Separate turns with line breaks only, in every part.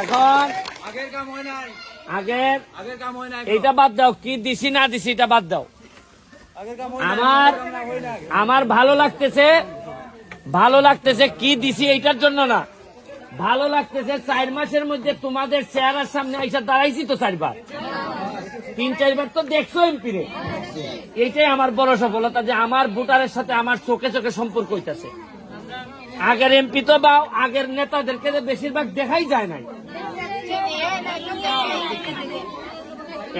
এখন
আগের কাম হয় নাই।
আগের
আগের কাম হয় নাই
এইটা বাদ দাও কি দিছি না দিছি এটা বাদ দাও। আমার আমার ভালো লাগতেছে ভালো লাগতেছে কি দিছি এইটার জন্য না। ভালো লাগতেছে চার মাসের মধ্যে তোমাদের চেহারার সামনে আইসা দাঁড়াইছি তো চারবার। তিন চারবার তো দেখছ এমপি রে। এইটাই আমার বড় সফলতা যে আমার ভোটারের সাথে আমার চোখে চোখে সম্পর্ক হইতাছে। আগের এমপি তো বা আগের নেতাদেরকে বেশিরভাগ দেখাই যায় নাই।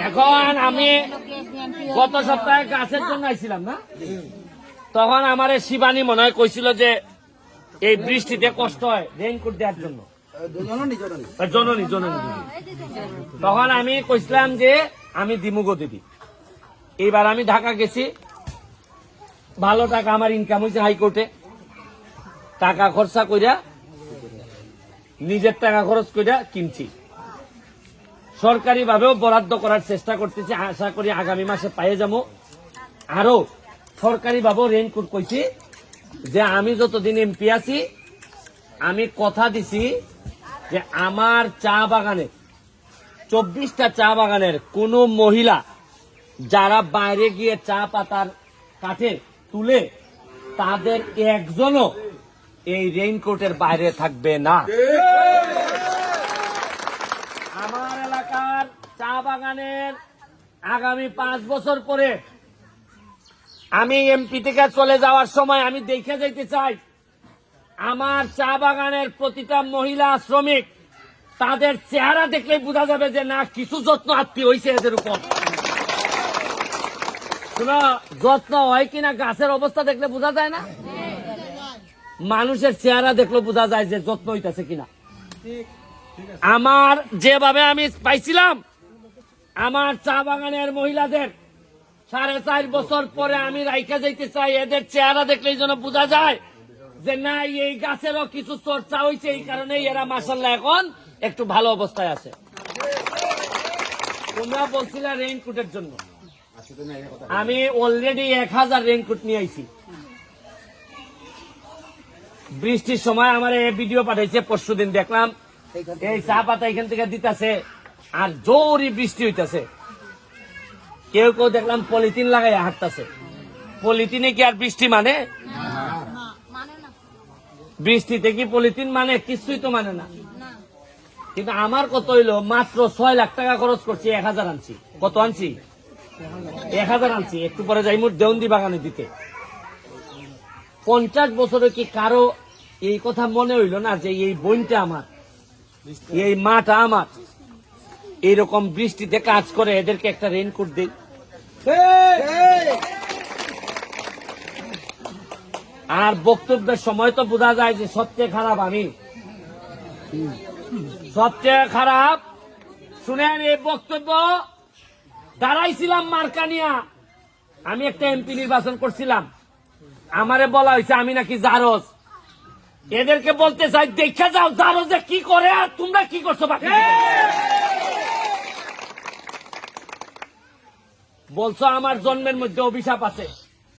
এখন আমি গত সপ্তাহে গাছের জন্য আইছিলাম না? তখন আমার শিবানী মনে হয় কইছিল যে এই বৃষ্টিতে কষ্ট হয় রেইনকোট দেওয়ার জন্য। জননী জননী। তখন আমি কইছিলাম যে আমি দিমুগো দিদি এইবার আমি ঢাকা গেছি। ভালো টাকা আমার ইনকাম হয়েছে হাইকোর্টে। টাকা খরচা কইরা, নিজের টাকা খরচ কইরা কিনছি। সরকারি ভাবেও বরাদ্দ করার চেষ্টা করতেছি। আশা করি আগামী মাসে পাইয়ে যাব। আরও সরকারি ভাবেও রেইনকোট কইছি যে আমি যতদিন এমপি আছি, আমি কথা দিছি যে আমার চা বাগানে, চব্বিশটা চা বাগানের কোন মহিলা যারা বাইরে গিয়ে চা পাতার কাঠে তুলে, তাদের একজনও এই রেইনকোটের বাইরে থাকবে না আমার এলাকার চা বাগানের আগামী পাঁচ বছর পরে আমি এমপি থেকে চলে যাওয়ার সময় আমি দেখে যেতে চাই আমার চা বাগানের প্রতিটা মহিলা শ্রমিক তাদের চেহারা দেখলেই বোঝা যাবে যে না কিছু যত্ন আত্মীয় হয়েছে এদের উপর। শোনো যত্ন হয় কিনা গাছের অবস্থা দেখলে বোঝা যায় না? মানুষের চেহারা দেখলে বোঝা যায় যে যত্ন হইতেছে কিনা। আমার যেভাবে আমি পাইছিলাম আমার চা বাগানের মহিলাদের সাড়ে চার বছর পরে আমি রাইখা যাইতে চাই, এদের চেহারা দেখলেই যেন বোঝা যায় যে না এই গাছেরও কিছু চর্চা হয়েছে এই কারণে এরা মাসাল্লাহ এখন একটু ভালো অবস্থায় আছে। তোমরা বলছিলে রেইনকোটের জন্য। আমি অলরেডি এক হাজার রেইনকোট নিয়ে আইছি। বৃষ্টির সময় আমার এই ভিডিও পাঠাইছে পরশু দিন দেখলাম। এই চা পাতা এখান থেকে দিতেছে। আর জোরই বৃষ্টি হইতাছে। কেউ কেউ দেখলাম পলিথিন লাগাই হাঁটতেছে। পলিথিনে কি আর বৃষ্টি মানে? বৃষ্টিতে কি পলিথিন মানে? কিছুই তো মানে না। কিন্তু আমার কত হইল, মাত্র ছয় লাখ টাকা খরচ করছি, এক হাজার আনছি। কত আনছি? এক হাজার আনছি। একটু পরে যাই মোট দেওন্দি বাগানে দিতে। পঞ্চাশ বছরে কি কারও এই কথা মনে হইল না যে এই বইনটা আমার? এই মাটা আমার? এইরকম বৃষ্টিতে কাজ করে এদেরকে একটা রেনকোট দিই। আর বক্তব্যের সময় তো বোঝা যায় যে সবচেয়ে খারাপ আমি। সবচেয়ে খারাপ, শুনেন এই বক্তব্য, দাঁড়াইছিলাম মার্কানিয়া আমি একটা এমপি নির্বাচন করছিলাম। আমারে বলা হয়েছে আমি নাকি জারজ। এদেরকে বলতে চাই, দেখে যাও জারজে কি করে আর তোমরা কি করছ বাকি বলছো আমার জন্মের মধ্যে অভিশাপ আছে।